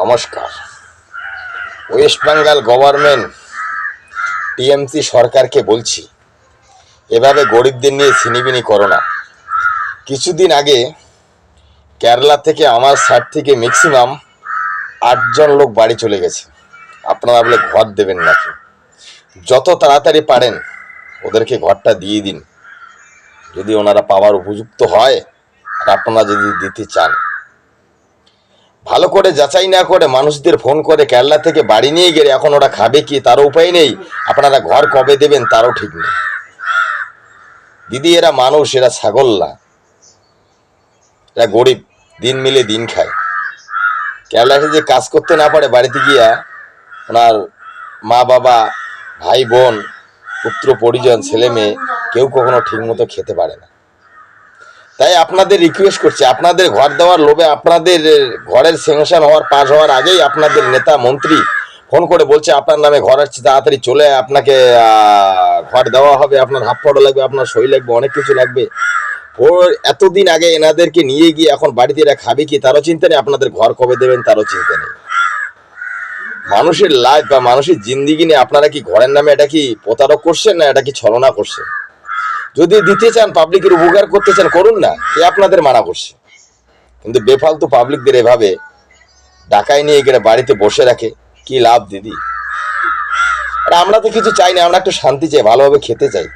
নমস্কার। West Bengal government TMC সরকারকে বলছি, এভাবে গরিবদের নিয়ে ছিনিবিনি করো না। কিছুদিন আগে কেরালা থেকে আমার সাইড থেকে ম্যাক্সিমাম আটজন লোক বাড়ি চলে গেছে। আপনারা বলে ঘর দেবেন নাকি? যত তাড়াতাড়ি পারেন, ওদেরকে ঘরটা দিয়ে দিন। যদি ওনারা পাওয়ার উপযুক্ত হয় আর আপনারা যদি দিতে চান। ভালো করে যাচাই না করে মানুষদের ফোন করে কেরলা থেকে বাড়ি নিয়ে গেলে এখন ওরা খাবে কি তারও উপায় নেই। আপনারা ঘর কবে দেবেন তারও ঠিক নেই। দিদি, এরা মানুষ, এরা ছাগল না এরা গরিব, দিন মিলে দিন খায়। কেরালাতে যে কাজ করতে না পারে বাড়িতে গিয়া, ওনার মা বাবা, ভাই বোন, পুত্র, পরিজন, ছেলে মেয়ে কেউ কখনো ঠিক মতো খেতে পারে না। তাই আপনাদের রিকোয়েস্ট করছি, আপনাদের ঘর দেওয়ার লোভে আপনাদের ঘরের স্যাংশন হওয়ার, পাশ হওয়ার আগেই আপনাদের নেতা মন্ত্রী ফোন করে বলছে, আপনার নামে ঘর আসছে, তাড়াতাড়ি চলে আপনাকে ঘর দেওয়া হবে, আপনার হাফ ফটো লাগবে, আপনার সই লাগবে, অনেক কিছু লাগবে। ও এতদিন আগে এনাদেরকে নিয়ে গিয়ে এখন বাড়িতে এরা খাবে কি, তারও চিন্তা নেই, আপনাদের ঘর কবে দেবেন, তারও চিন্তা নেই। মানুষের লাইফ বা মানুষের জিন্দিগি নিয়ে আপনারা কি ঘরের নামে এটা কি প্রতারক করছেন, না এটা কি ছলনা করছেন? যদি দিতে চান পাবলিকের উপকার করতে চান, করুন না এ আপনাদের মানা করছে। কিন্তু বেফালতু পাবলিকদের এভাবে ডাকায় নিয়ে গেলে বাড়িতে বসে রাখে, কি লাভ দিদি? আর আমরা তো কিছু চাই না, আমরা একটু শান্তি চাই, ভালোভাবে খেতে চাই।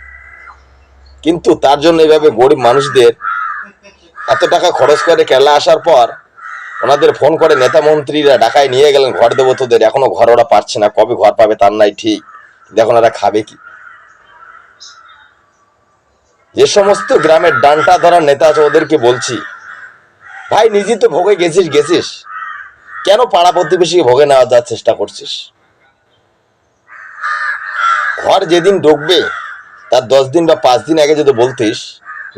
কিন্তু তার জন্য এভাবে গরিব মানুষদের এত টাকা খরচ করে কেরলা আসার পর ওনাদের ফোন করে নেতা মন্ত্রীরা ঢাকায় নিয়ে গেলেন, ঘর দেবো তোদের এখনও ঘর ওরা পাচ্ছে না, কবে ঘর পাবে তার নাই ঠিক। দেখুন ওরা খাবে কি? যে সমস্ত গ্রামের ডান্টা ধরা নেতা আছে ওদেরকে বলছি, ভাই নিজে তো ভোগে গেছিস গেছিস। কেন পাড়া প্রতিবেশীকে ভোগে নেওয়া যাওয়ার চেষ্টা করছিস? ঘর যেদিন ঢুকবে, তার দশ দিন বা পাঁচ দিন আগে যদি বলতিস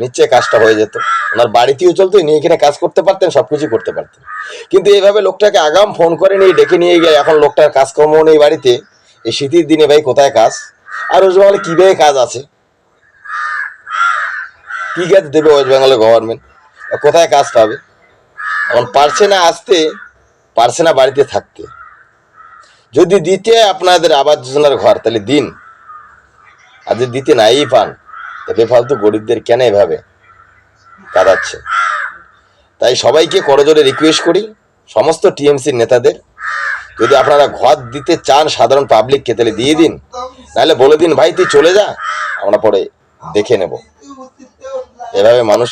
নিশ্চয় কাজটা হয়ে যেত। ওনার বাড়িতেও চলতো নিয়ে এখানে কাজ করতে পারতেন সবকিছু করতে পারতেন। কিন্তু এইভাবে লোকটাকে আগাম ফোন করে নিয়ে, ডেকে নিয়ে গিয়ে এখন লোকটার কাজকর্ম নেই বাড়িতে। এই শীতের দিনে ভাই কোথায় কাজ? আর বেঙ্গলে কীভাবে কাজ আছে? কি কাজ দেবে ওয়েস্ট বেঙ্গলের গভর্নমেন্ট কোথায় কাজ হবে? এখন পারছে না আসতে, পারছে না বাড়িতে থাকতে। যদি দিতে আপনাদের আবাস যোজনার ঘর, তাহলে দিন। আর যদি দিতে নাই পান তা বেফালতু গরিবদের কেন এভাবে কাঁদাচ্ছে? তাই সবাইকে করজোরে রিকোয়েস্ট করি, সমস্ত টিএমসির নেতাদের, যদি আপনারা ঘর দিতে চান সাধারণ পাবলিককে তাহলে দিয়ে দিন। নাহলে বলে দিন, ভাই, তুই চলে যা, আমরা পরে দেখে নেব। এভাবে মানুষ